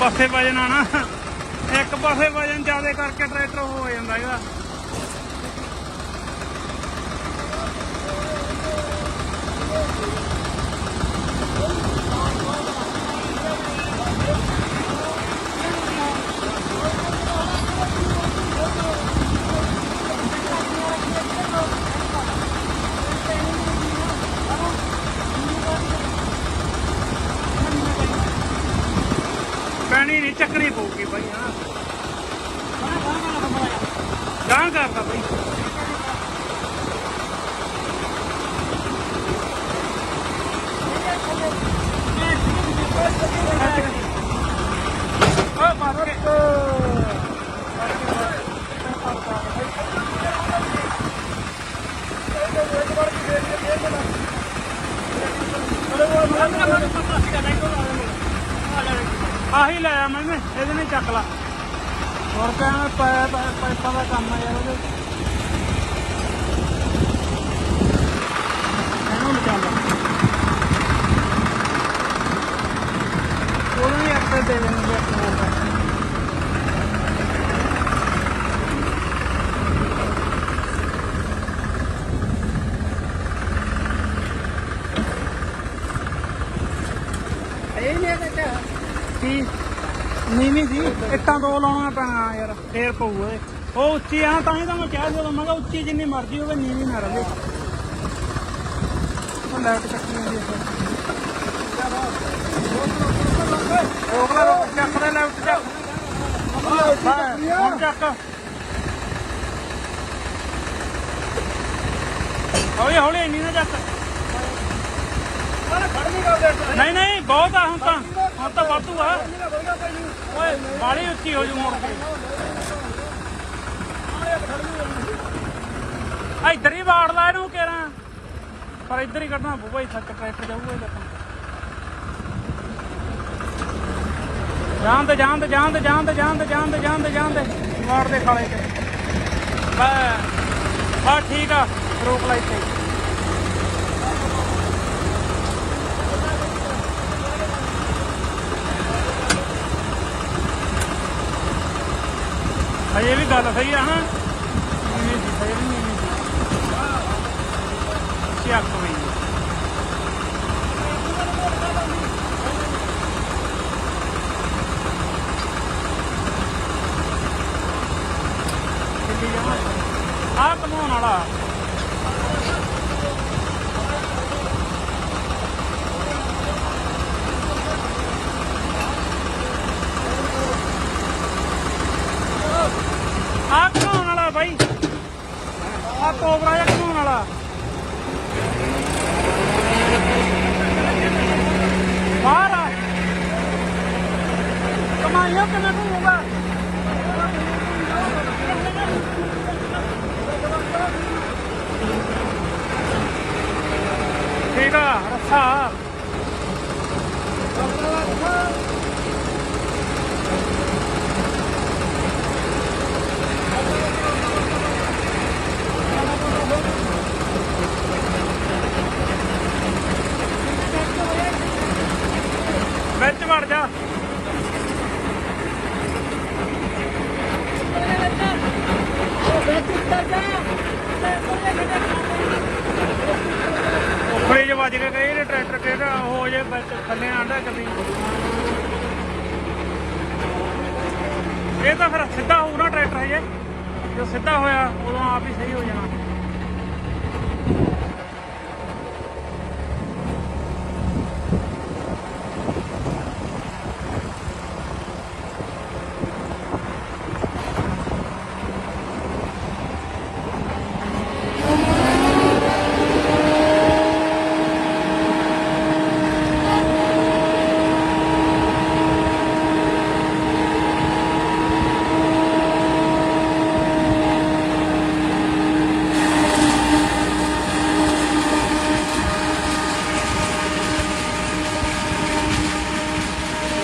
ਪਾਸੇ ਵਜਨ ਆਣਾ ਇੱਕ ਪਾਸੇ ਵਜਨ ਜ਼ਿਆਦਾ ਕਰਕੇ ਟਰੈਕਟਰ ਹੋ ਜਾਂਦਾ ਇਹਦਾ ਪੈਣੀ ਨਹੀਂ ਚੱਕਣੀ ਪਊਗੀ ਬਾਈ ਹਾਂ ਗਾਂ ਕਰਦਾ ਬਾਈ ਓ ਮਾਰ ਕੇ ਆਹੀ ਲਾਇਆ ਮੈਂ ਵੀ, ਇਹਦੇ ਨੇ ਚੱਕ ਲਾ। ਹੋਰ ਕਿਆ ਪਾਈਪਾਂ ਦਾ ਕੰਮ ਆ ਯਾਰ ਉਹਦੇ। ਇਹਨੂੰ ਨਿਕਾਲ ਲਾ ਉਹਨੂੰ ਵੀ ਐਕਸਲ ਦੇ ਦੇਣਗੇ ਇੱਕ ਹੋਰ ਦਾ ਇਹ ਨਹੀਂ ਬੇਟਾ ਕੀ ਨੀਵੀਂ ਸੀ ਇੱਟਾਂ ਦੋ ਲਾਉਣਾ ਪੈਣਾ ਯਾਰ ਫੇਰ ਪਊ ਉਹਦੇ ਉਹ ਉੱਚੀ ਆ ਤਾਂ ਹੀ ਤਾਂ ਮੈਂ ਕਿਹਾ ਸੀ ਉਦੋਂ ਮੈਂ ਕਿਹਾ ਉੱਚੀ ਜਿੰਨੀ ਮਰਜ਼ੀ ਹੋਵੇ ਨੀਵੀਂ ਨਾ ਰਹੇ ਉਹ ਲਾਈਟ ਚੱਕੀ ਹੁੰਦੀ ਹੈ ਰੋਕ ਲੈ ਰੋਕ ਚੱਕ ਲੈਫਟ ਚੱਕ। ਹੁਣ ਚੱਕ। ਹੌਲੀ ਹੌਲੀ ਇੰਨੀ ਨਾ ਚੱਕ। ਨਹੀਂ ਨਹੀਂ ਬਹੁਤ ਆ ਹੁਣ ਤਾਂ। ਹੁਣ ਤਾਂ ਵਾਧੂ ਆ। ਓਏ ਬਾਲੀ ਉੱਚੀ ਹੋ ਜੂ ਮੁੜ ਕੇ। ਇੱਧਰ ਹੀ ਵਾੜ ਲਾ ਇਹਨੂੰ ਕੇਰਾਂ। ਪਰ ਇੱਧਰ ਹੀ ਕੱਢਣਾ ਪਊਗਾ ਹੀ ਤੱਕ ਟਰੈਕਟਰ ਜਾਊਗਾ ਇਹਦਾ ਜਾਣ ਤੇ ਜਾਣ ਤੇ ਜਾਂਦੇ ਤੇ ਜਾਣ ਤੇ ਵਾੜ ਦੇ ਖਾਲੇ ਤੇ। ਬਾ ਬਾ ਠੀਕ ਆ, ਰੋਕ ਲਾ ਇੱਥੇ। ਹਜੇ ਵੀ ਗੱਲ ਸਹੀ ਆ ਹਾਂ ਨਹੀਂ ਸੀ ਸਹੀ ਨਹੀਂ ਨਹੀਂ ਸੀ ਚੱਕ ਬਈ ਆ ਕਮਾਉਣ ਵਾਲਾ। ਆ ਕਮਾਉਣ ਵਾਲਾ ਬਾਈ। ਆ ਕੋਬਰਾ ਜਿਹਾ ਕਮਾਉਣ ਵਾਲਾ ਬਾਹਰ ਆ ਕਮਾਈਓ ਕਿਵੇਂ ਘੁੰਮੂਗਾ ਠੀਕ ਆ ਰੱਸਾ ਵਿੱਚ ਵੜ ਜਾ ਉਖੜੇ ਜੇ ਕੇ ਗਏ ਨੇ, ਟਰੈਕਟਰ ਕਿਹੜਾ ਹੋ ਜੇ ਥੱਲੇ ਆਂਦਾ ਕਦੀ। ਇਹ ਤਾਂ ਫਿਰ ਸਿੱਧਾ ਹੋਊ ਨਾ ਟਰੈਕਟਰ ਹਜੇ। ਜੋ ਸਿੱਧਾ ਹੋਇਆ, ਉਦੋਂ ਆਪ ਹੀ ਸਹੀ ਹੋ ਜਾਣਾ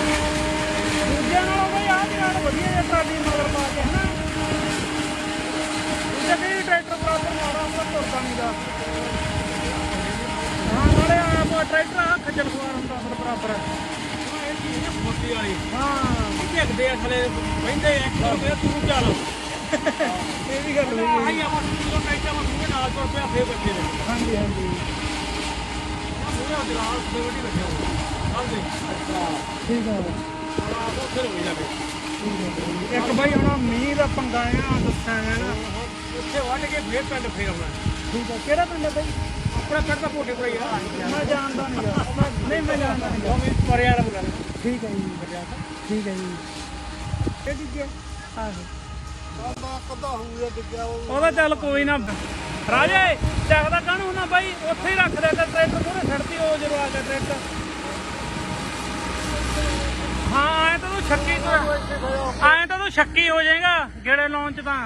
ਦੂਜਿਆਂ ਨਾਲੋਂ ਬਈ ਆਹ ਜਿਹੜਾ ਵਧੀਆ ਜਿਹਾ ਟਰਾਲੀ ਮਗਰ ਪਾ ਕੇ ਹਨਾ ਦੂਜੇ ਕਈ ਟਰੈਕਟਰ ਬਰਾਬਰ ਮਾਰਾ ਹੁੰਦਾ ਤੁਰਦਾ ਨਹੀਂ ਦਾ ਹਾਂ ਨਾਲੇ ਆਪ ਟਰੈਕਟਰ ਆ ਖੱਜਲ ਖੁਆਰ ਹੁੰਦਾ ਫਿਰ ਬਰਾਬਰ ਹਾਂ, ਮੋਟੀ ਵਾਲੀ ਹਾਂ ਤੂੰ ਕਿਹਾ ਤੂੰ ਚੱਲ। ਇਹ ਵੀ ਗੱਲ ਹੋਈ। ਆਹੀ ਆਪਾਂ ਜਦੋਂ ਟੈਂਟਾ ਮਸੂਏ ਨਾਲ ਤੁਰ ਪਿਆ ਫੇਰ ਬੱਚੇ ਨੇ ਹਾਂਜੀ ਹਾਂਜੀ। ਮੂਹਰੇ ਜਲਾਲ ਫੇਰ ਵੱਡੀ ਬੱਚੇ ਹੋ ਚੱਲ ਦੇ ਠੀਕ ਆ। ਆਪ ਉੱਥੇ ਹੋਈ ਜਾਵੇ ਇੱਕ ਬਾਈ ਹੁਣ ਮੀਂਹ ਦਾ ਪੰਗਾ ਆ ਦੱਸਿਆ ਹੈ ਨਾ ਉੱਥੇ ਵੱਢ ਕੇ ਫੇਰ ਪਿੰਡ ਫੇਰ ਆਉਣਾ। ਠੀਕ ਆ। ਕਿਹੜਾ ਪਿੰਡ ਹੈ ਬਾਈ? ਆਪਣਾ ਪਿੰਡ ਦਾ ਪੋਟੇ ਪਈ ਆ। ਮੈਂ ਜਾਣਦਾ ਨਹੀਂ ਗਾ। ਨਹੀਂ ਮੈਂ ਜਾਣਦਾ ਨਹੀਂ ਉਹ ਵੀ ਪਰਿਆ ਦਾ ਬਗਲ ਠੀਕ ਹੈ ਜੀ। ਠੀਕ ਹੈ ਜੀ। ਇਹ ਡਿੱਗਿਆ ਆਹੋ। ਬਾਬਾ ਕਦਾ ਹੋਊਗਾ ਡਿੱਗਿਆ ਉਹ। ਉਹਦਾ ਚੱਲ ਕੋਈ ਨਾ। ਰਾਜੇ ਚੱਕਦਾ ਕਾਹਨੂੰ ਨਾ ਬਾਈ? ਉੱਥੇ ਹੀ ਰੱਖ ਦੇ ਤੇ ਟਰੈਕਟਰ ਪੂਰੇ ਛੱਡਤੀ ਉਹ ਜਦੋਂ ਆ ਗਿਆ ਟਰੈਕਟਰ। ਹਾਂ ਐ ਤਾਂ ਤੂੰ ਸ਼ੱਕੀ ਤੂੰ। ਐ ਤਾਂ ਤੂੰ ਸ਼ੱਕੀ ਹੋ ਜਾਏਗਾ ਗੇੜੇ ਲਾਉਣ ਚ ਤਾਂ।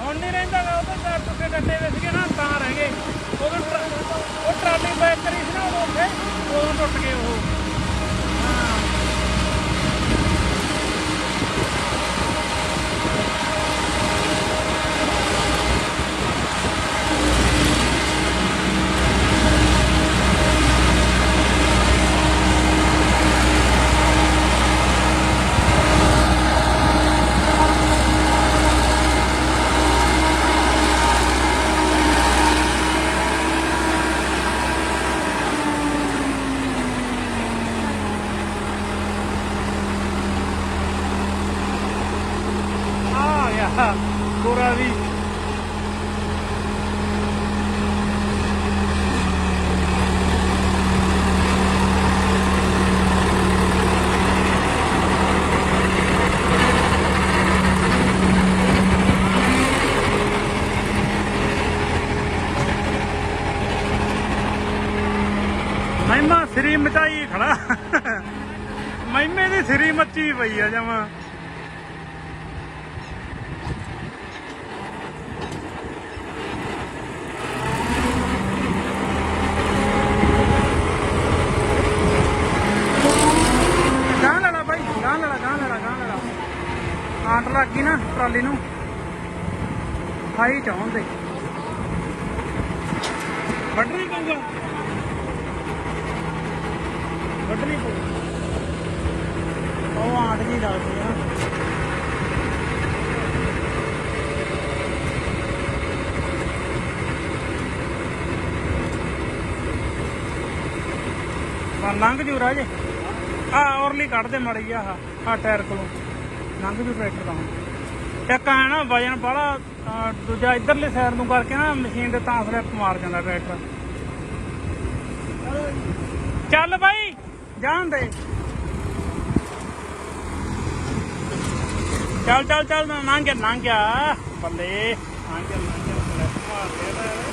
ਹੁਣ ਨਹੀਂ ਰਹਿੰਦਾ ਗਾ ਉਹ ਤਾਂ ਚਾਰ ਟੁੱਟੇ ਡੱਟੇ ਵੇ ਸੀਗੇ ਨਾ ਤਾਂ ਰਹਿ ਗਏ। ਉਦੋਂ ਉਹ ਟਰਾਲੀ ਬੈਕ ਕਰੀ ਸੀ ਨਾ ਉਦੋਂ ਉੱਥੇ ਉਦੋਂ ਟੁੱਟ ਗਏ ਉਹ ਹਾਂ ਆ ਗਿਆ ਗੋਰਾ ਵੀ ਮਹਿਮਾ ਸ੍ਰੀ ਮਚਾਈ ਖੜਾ। ਮਹਿਮੇ ਦੀ ਸ੍ਰੀ ਮੱਚੀ ਪਈ ਆ ਜਮਾ। ਗਾਂ ਲੜਾ ਬਾਈ ਗਾਂ ਲੜਾ ਗਾਂ ਆਟ ਲੱਗ ਗਈ ਨਾ ਟਰਾਲੀ ਨੂੰ। ਖਾਈ ਚਾਹੁੰ ਦੇ ਵੱਢਣੀ ਪਊਗਾ ਵੱਢਣੀ ਪਊ ਉਹ ਆਟ ਜੀ ਲੱਗਦੀ ਆ ਆ ਲੰਘ ਜੂ ਰਾਜੇ। ਆ ਔਰਲੀ ਕੱਢ ਦੇ ਮੜੀ ਆ ਆ ਟਾਇਰ ਕੋਲੋਂ। ਲੰਘ ਜੂ ਟਰੈਕਟਰ ਦਾ ਹੁਣ। ਇੱਕ ਆ ਨਾ ਵਜਨ ਬੜਾ ਦੂਜਾ ਇਧਰਲੇ ਸਾਈਡ ਨੂੰ ਕਰਕੇ ਨਾ ਮਸ਼ੀਨ ਦੇ ਤਾਂ ਸਲਿੱਪ ਮਾਰ ਜਾਂਦਾ ਟਰੈਕਟਰ ਚੱਲ ਬਾਈ, ਜਾਣ ਦੇ। ਚੱਲ ਚੱਲ ਚੱਲ, ਲੰਘ ਗਿਆ ਲੰਘ ਗਿਆ। ਬੱਲੇ ਲੰਘ ਗਿਆ ਲੰਘ ਗਿਆ ਸਲਿੱਪ ਮਾਰ ਗਿਆ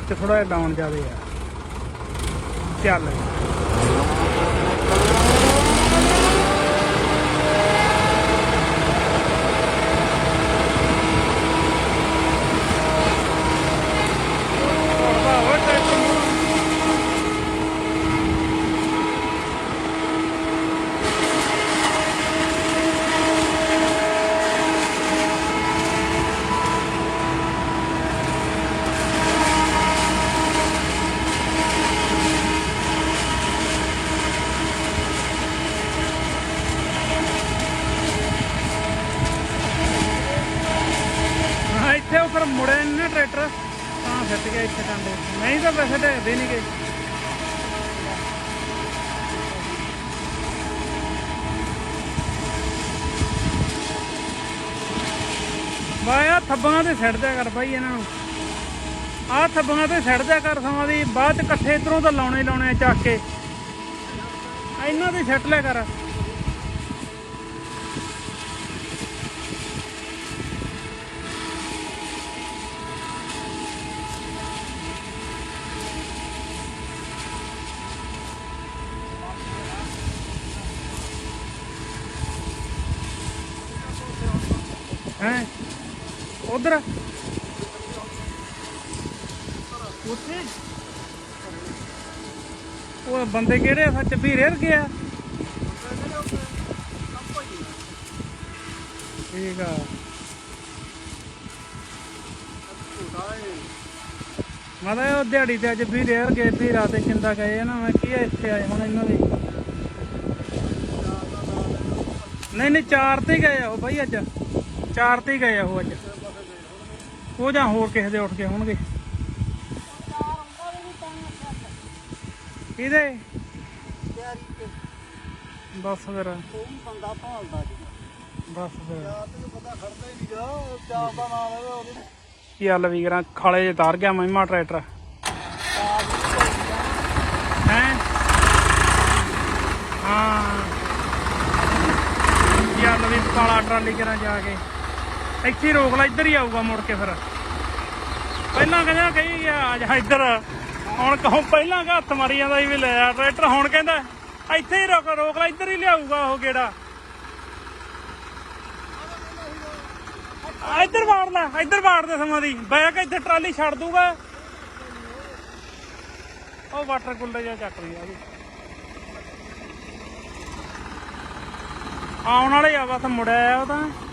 ਟਾਇਰ। ਥੋੜਾ ਜਿਹਾ ਡਾਊਨ ਜਾਵੇ ਆ ਚੱਲ ਵਾਹ, ਵਾਹ, ਟਰੈਕਟਰ ਨੂੰ। ਹਾਂ ਇੱਥੇ ਉਹ ਫਿਰ ਮੁੜੇ ਨੀ ਨਾ ਟਰੈਕਟਰ ਤਾਂ ਫਿੱਟ ਨਹੀਂ ਤਾਂ ਵੈਸੇ ਢੇਦੇ ਨਹੀਂ ਗਏ। ਬਾਈ ਥੱਬਾਂ ਤੇ ਛੱਡ ਦਿਆ ਕਰ ਬਾਈ ਇਹਨਾਂ ਨੂੰ। ਆਹ ਥੱਬਾਂ ਤੇ ਛੱਡ ਦਿਆ ਕਰ ਸਮਾਂ ਦੀ ਬਾਅਦ ਚ ਇਕੱਠੇ ਇਧਰੋਂ ਤਾਂ ਲਾਉਣੇ ਲਾਉਣੇ ਚੱਕ ਕੇ। ਇਹਨਾਂ ਦੇ ਛੱਡ ਲਿਆ ਕਰ ਹੈ ਉਧਰ। ਉੱਥੇ। ਉਹ ਬੰਦੇ ਕਿਹੜੇ ਆ? ਸੱਚ ਵੀ ਰੇਰ ਗਿਆ ਠੀਕ ਆ। ਮਤਲਬ ਉਹ ਦਿਹਾੜੀ ਤੇ ਅੱਜ ਵੀ ਰਹਿ ਗਏ ਵੀ ਰਾਤੇ ਚਿੰਦਾ ਗਏ ਆ ਨਾ, ਮੈਂ ਕੀ ਇੱਥੇ ਆਏ ਹੁਣ ਇਹਨਾਂ ਦੇ। ਨਹੀਂ ਨਹੀਂ, ਚਾਰ ਤੇ ਗਏ ਆ ਉਹ ਬਾਈ ਅੱਜ। ਚਾਰ ਤੇ ਗਏ ਆ ਉਹ ਅੱਜ। ਉਹ ਜਾਂ ਹੋਰ ਕਿਸੇ ਦੇ ਉੱਠ ਕੇ ਹੋਣਗੇ। ਕਿਹਦੇ? ਤਿਆਰੀ ਤੇ ਬਸ ਫਿਰ। ਉਹ ਬੰਦਾ ਭਾਲਦਾ ਜੀ ਬਸ ਫਿਰ। ਯਾਰ ਤੈਨੂੰ ਪਤਾ ਖੜਦਾ ਹੀ ਨਹੀਂਗਾ ਚਾਰ ਦਾ ਨਾਮ ਹੈ ਉਹਦੇ ਕੀ ਵੀ ਕਰਾਂ, ਖਾਲੇ ਜੇ ਤਾਰ ਗਿਆ ਮਹਿਮਾ ਟਰੈਕਟਰ। ਹੈ? ਹਾਂ। ਕੀ ਵੀ ਕਾਲਾ ਟਰਾਲੀ ਕਰਾਂ ਜਾ ਕੇ। ਇੱਥੇ ਹੀ ਰੋਕ ਲੈ, ਇੱਧਰ ਹੀ ਆਊਗਾ ਮੁੜ ਕੇ ਫਿਰ। ਪਹਿਲਾਂ ਕਹਿੰਦਾ ਕਹੀ ਆ ਜਾ ਇੱਧਰ। ਹੁਣ ਕਹੋ, ਪਹਿਲਾਂ ਹੱਥ ਮਾਰੀ ਜਾਂਦਾ ਵੀ ਲੈ ਆ, ਟਰੈਕਟਰ ਹੁਣ ਕਹਿੰਦਾ, ਇੱਥੇ ਹੀ ਰੋਕ ਰੋਕ ਲੈ, ਇੱਧਰ ਹੀ ਲਿਆਊਗਾ ਉਹ ਗੇੜਾ। ਆ, ਇੱਧਰ ਵਾੜ ਲੈ, ਇੱਧਰ ਵਾੜ ਦੇ ਸਮਾਂ ਦੀ। ਬੈਕ ਇੱਥੇ ਟਰਾਲੀ ਛੱਡ ਦੂਗਾ। ਉਹ ਵਾਟਰ ਕੂਲਰ ਜਿਹਾ ਚੱਕ ਲਈ ਆ ਜੀ। ਆਉਣ ਵਾਲੇ ਆ ਬਸ, ਮੁੜਿਆ ਆ ਉਹ ਤਾਂ।